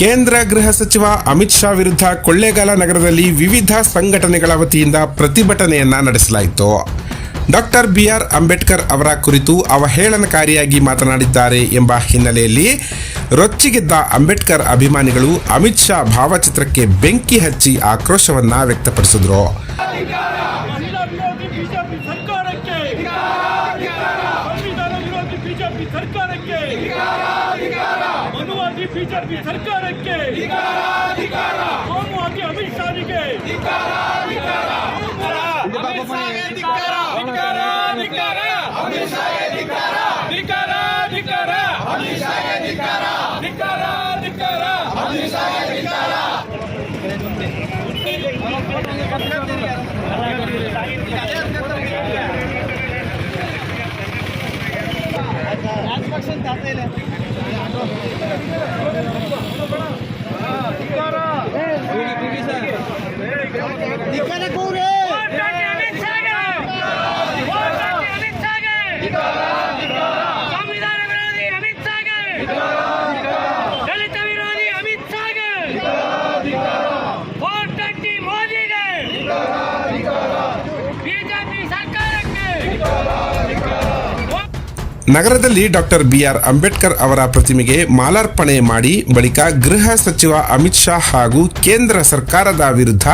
ಕೇಂದ್ರ ಗೃಹ ಸಚಿವ ಅಮಿತ್ ಶಾ ವಿರುದ್ಧ ಕೊಳ್ಳೇಗಾಲ ನಗರದಲ್ಲಿ ವಿವಿಧ ಸಂಘಟನೆಗಳ ವತಿಯಿಂದ ಪ್ರತಿಭಟನೆಯನ್ನ ನಡೆಸಲಾಯಿತು. ಡಾಕ್ಟರ್ ಬಿ ಆರ್ ಅಂಬೇಡ್ಕರ್ ಅವರ ಕುರಿತು ಅವಹೇಳನಕಾರಿಯಾಗಿ ಮಾತನಾಡಿದ್ದಾರೆ ಎಂಬ ಹಿನ್ನೆಲೆಯಲ್ಲಿ ರೊಚ್ಚಿಗೆದ್ದ ಅಂಬೇಡ್ಕರ್ ಅಭಿಮಾನಿಗಳು ಅಮಿತ್ ಶಾ ಭಾವಚಿತ್ರಕ್ಕೆ ಬೆಂಕಿ ಹಚ್ಚಿ ಆಕ್ರೋಶವನ್ನ ವ್ಯಕ್ತಪಡಿಸಿದ್ರು. ಸರ್ಕಾರಕ್ಕೆ. ಮನುವಾಗಿ ಬಿಜೆಪಿ ಸರ್ಕಾರಕ್ಕೆ. ಕೋಮುವಾದಿ ಅಮಿತ್ ಶಾರಿಗೆ de ನಗರದಲ್ಲಿ ಡಾಕ್ಟರ್ ಬಿಆರ್ ಅಂಬೇಡ್ಕರ್ ಅವರ ಪ್ರತಿಮೆಗೆ ಮಾಲಾರ್ಪಣೆ ಮಾಡಿ ಬಳಿಕ ಗೃಹ ಸಚಿವ ಅಮಿತ್ ಶಾ ಹಾಗೂ ಕೇಂದ್ರ ಸರ್ಕಾರದ ವಿರುದ್ಧ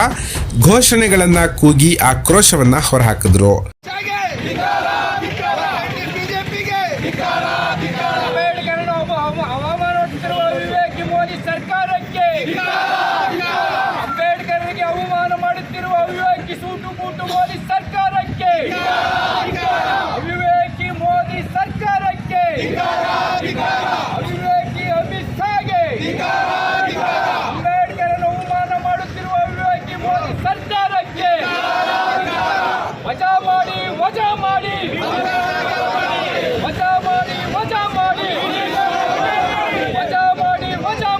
ಘೋಷಣೆಗಳನ್ನ ಕೂಗಿ ಆಕ್ರೋಶವನ್ನ ಹೊರಹಾಕಿದ್ರು ಅಂಬೇಡ್ಕರ್ಗೆ ಅವಮಾನ ಮಾಡುತ್ತಿರುವ ವಿವೇಕಿ ಸೂಟು ಬೂಟು ಮೋದಿ ಸರ್ಕಾರಕ್ಕೆ ಅವಿವೇಕಿ ಮೋದಿ ಸರ್ಕಾರಕ್ಕೆ ಅವಿವೇಕಿ ಅಮಿತ್ ಶಾಗೆ ಅಂಬೇಡ್ಕರ್ನ ಅವಮಾನ ಮಾಡುತ್ತಿರುವ ವಿವೇಕಿ ಮೋದಿ ಸರ್ಕಾರಕ್ಕೆ ವಜಾ ಮಾಡಿ ವಜಾ ಮಾಡಿ ವಜಾ ಮಾಡಿ ವಜಾ ಮಾಡಿ ವಜಾ ಮಾಡಿ ವಜಾ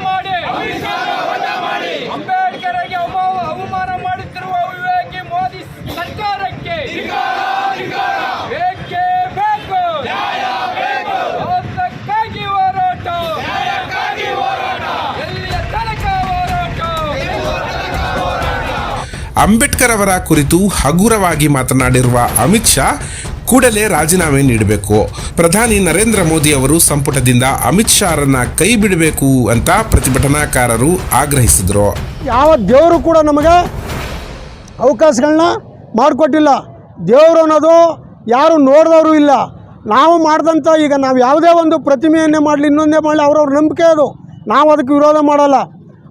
ಮಾಡಿ ಅಂಬೇಡ್ಕರ್ಗೆ ಅವಮ- ಅವಮಾನ ಮಾಡುತ್ತಿರುವ ವಿವೇಕಿ ಮೋದಿ ಸರ್ಕಾರಕ್ಕೆ ಬೇಕೇ ಬೇಕು ಅದಕ್ಕಾಗಿ ಹೋರಾಟ ಎಲ್ಲಿಯ ತನಕ ಹೋರಾಟ ಅಂಬೇಡ್ಕರ್ ಅವರ ಕುರಿತು ಹಗುರವಾಗಿ ಮಾತನಾಡಿರುವ ಅಮಿತ್ ಶಾ ಕೂಡಲೇ ರಾಜೀನಾಮೆ ನೀಡಬೇಕು. ಪ್ರಧಾನಿ ನರೇಂದ್ರ ಮೋದಿ ಅವರು ಸಂಪುಟದಿಂದ ಅಮಿತ್ ಶಾರನ್ನ ಕೈ ಬಿಡಬೇಕು ಅಂತ ಪ್ರತಿಭಟನಾಕಾರರು ಆಗ್ರಹಿಸಿದ್ರು. ಯಾವ ದೇವರು ಕೂಡ ನಮಗೆ ಅವಕಾಶಗಳನ್ನ ಮಾಡಿಕೊಟ್ಟಿಲ್ಲ. ದೇವರು ಅನ್ನೋದು ಯಾರು ನೋಡಿದವರು ಇಲ್ಲ. ನಾವು ಮಾಡಿದಂಥ ಈಗ ನಾವು ಯಾವುದೇ ಒಂದು ಪ್ರತಿಮೆಯನ್ನೇ ಮಾಡಲಿ, ಇನ್ನೊಂದೇ ಮಾಡಲಿ ಅವ್ರವ್ರ ನಂಬಿಕೆ ಅದು. ನಾವು ಅದಕ್ಕೆ ವಿರೋಧ ಮಾಡಲ್ಲ.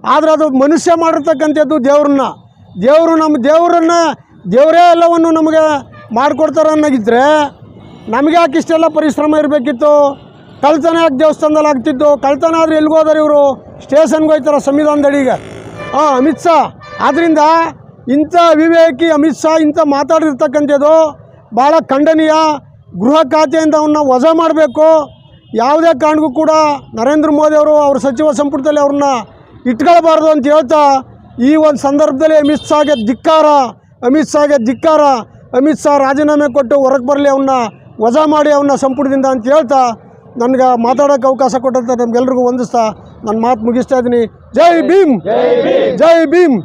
ಆದರೆ ಅದು ಮನುಷ್ಯ ಮಾಡಿರ್ತಕ್ಕಂಥದ್ದು ದೇವ್ರನ್ನ. ದೇವರು ನಮ್ಮ ದೇವರನ್ನ ದೇವರೇ ಎಲ್ಲವನ್ನು ನಮಗೆ ಮಾಡಿಕೊಡ್ತಾರೆ ಅನ್ನೋಗಿದ್ರೆ ನಮಗೆ ಯಾಕೆ ಇಷ್ಟೆಲ್ಲ ಪರಿಶ್ರಮ ಇರಬೇಕಿತ್ತು? ಕಳ್ತನ ಯಾಕೆ ದೇವಸ್ಥಾನದಲ್ಲಿ ಆಗ್ತಿತ್ತು? ಕಳ್ತನ ಆದರೆ ಎಲ್ಲಿಗೆ ಹೋದಾರೆ ಇವರು? ಸ್ಟೇಷನ್ಗೆ ಹೋಯ್ತಾರೆ ಸಂವಿಧಾನದಡಿಗೆ. ಹಾಂ ಅಮಿತ್ ಶಾ. ಆದ್ದರಿಂದ ಇಂಥ ವಿವೇಕಿ ಅಮಿತ್ ಶಾ ಇಂಥ ಮಾತಾಡಿರ್ತಕ್ಕಂಥದ್ದು ಭಾಳ ಖಂಡನೀಯ. ಗೃಹ ಖಾತೆಯಿಂದ ಅವನ್ನ ವಜಾ ಮಾಡಬೇಕು. ಯಾವುದೇ ಕಾರಣಕ್ಕೂ ಕೂಡ ನರೇಂದ್ರ ಮೋದಿ ಅವರು, ಅವ್ರ ಸಚಿವ ಸಂಪುಟದಲ್ಲಿ ಅವ್ರನ್ನ ಇಟ್ಕೊಳ್ಬಾರ್ದು ಅಂತ ಹೇಳ್ತಾ ಈ ಒಂದು ಸಂದರ್ಭದಲ್ಲಿ ಅಮಿತ್ ಶಾಗೆ ಧಿಕ್ಕಾರ ಅಮಿತ್ ಶಾಗೆ ಧಿಕ್ಕಾರ ಅಮಿತ್ ಶಾ ರಾಜೀನಾಮೆ ಕೊಟ್ಟು ಹೊರಗೆ ಬರಲಿ ಅವನ್ನ ವಜಾ ಮಾಡಿ ಅವನ್ನ ಸಂಪುಟದಿಂದ ಅಂತ ಹೇಳ್ತಾ ನನಗೆ ಮಾತಾಡೋಕ್ಕೆ ಅವಕಾಶ ಕೊಟ್ಟಂತ ನಮ್ಗೆಲ್ರಿಗೂ ವಂದಿಸ್ತಾ ನನ್ನ ಮಾತು ಮುಗಿಸ್ತಾ ಇದ್ದೀನಿ ಜೈ ಭೀಮ್! ಜೈ ಭೀಮ್!